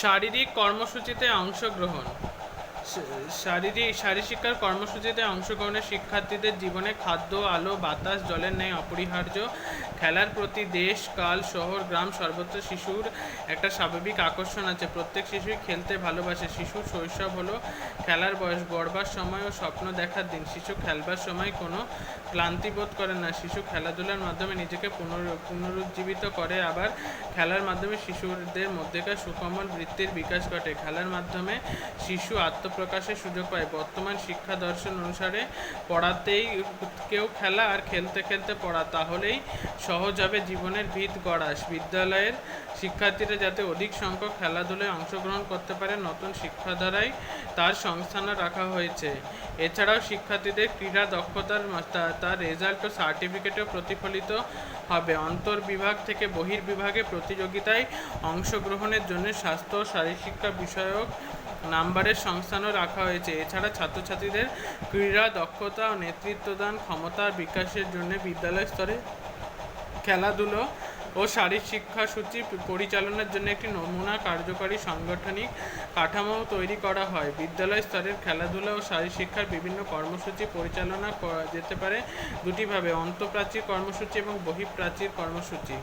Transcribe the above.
শারীরিক কর্মসূচিতে অংশগ্রহণ। শারীরিক শারীরশিক্ষার কর্মসূচিতে অংশগ্রহণের শিক্ষার্থীদের জীবনে খাদ্য, আলো, বাতাস, জলের ন্যায় অপরিহার্য খেলার প্রতি দেশ, কাল, শহর, গ্রাম সর্বত্র শিশুর একটা স্বাভাবিক আকর্ষণ আছে। প্রত্যেক শিশুই খেলতে ভালোবাসে। শিশুর শৈশব হলো খেলার বয়স, গড়বার সময় ও স্বপ্ন দেখার দিন। শিশু খেলবার সময় কোনো ক্লান্তি বোধ করে না। শিশু খেলাধুলার মাধ্যমে নিজেকে পুনর, পুনরুজ্জীবিত করে। আবার খেলার মাধ্যমে শিশুদের মধ্যেকার সুকমল বৃত্তির বিকাশ ঘটে। খেলার মাধ্যমে শিশু আত্মপ্রকাশের সুযোগ পায়। বর্তমান শিক্ষা দর্শন অনুসারে পড়াতেই কেউ খেলা আর খেলতে খেলতে পড়া, তাহলেই সহজ হবে জীবনের ভিত গড়া বিদ্যালয়ের শিক্ষার্থীরা যাতে অধিক সংখ্যক খেলাধুলায় অংশগ্রহণ করতে পারে, নতুন শিক্ষাধারায় তার সংস্থানও রাখা হয়েছে। এছাড়াও শিক্ষার্থীদের ক্রীড়া দক্ষতার তার রেজাল্ট ও সার্টিফিকেটও প্রতিফলিত হবে। অন্তর্বিভাগ থেকে বহির্বিভাগে প্রতিযোগিতায় অংশগ্রহণের জন্য স্বাস্থ্য ও শারীরশিক্ষা বিষয়ক নাম্বারের সংস্থানও রাখা হয়েছে। এছাড়া ছাত্রছাত্রীদের ক্রীড়া দক্ষতা ও নেতৃত্বদান ক্ষমতা বিকাশের জন্য বিদ্যালয় স্তরে খেলাধুলো ও শারীরিক শিক্ষা সূচি পরিচালনার জন্য একটি নমুনা কার্যকরী সাংগঠনিক কাঠামো তৈরি করা হয়। বিদ্যালয় স্তরের খেলাধুলা ও শারীরিক শিক্ষার বিভিন্ন কর্মসূচি পরিচালনা করা যেতে পারে। দুটিভাবে অন্তঃপ্রাচীর কর্মসূচি এবং বহিঃপ্রাচীর কর্মসূচি।